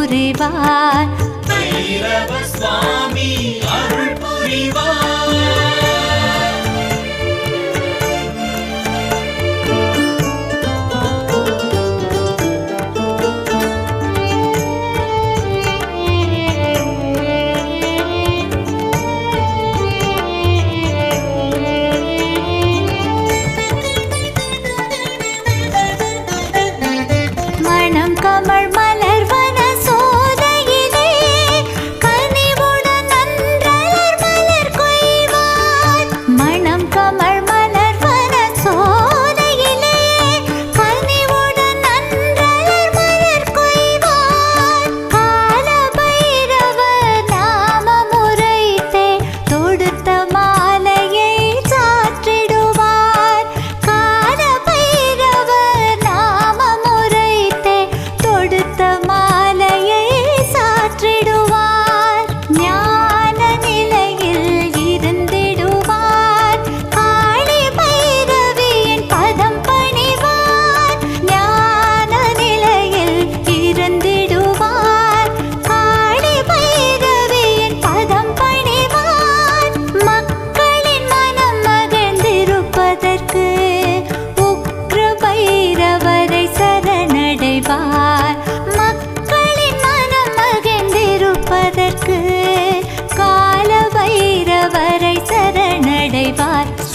புரிவார் சுவாமி.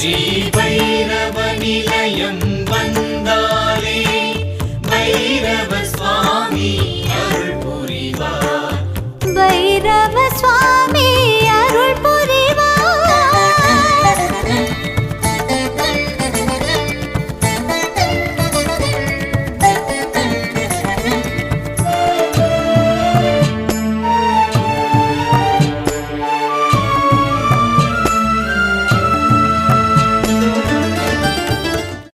ஸ்ரீ பைரவ நிலையம் வந்தாலே பைரவ சுவாமி பைரவ சுவாமி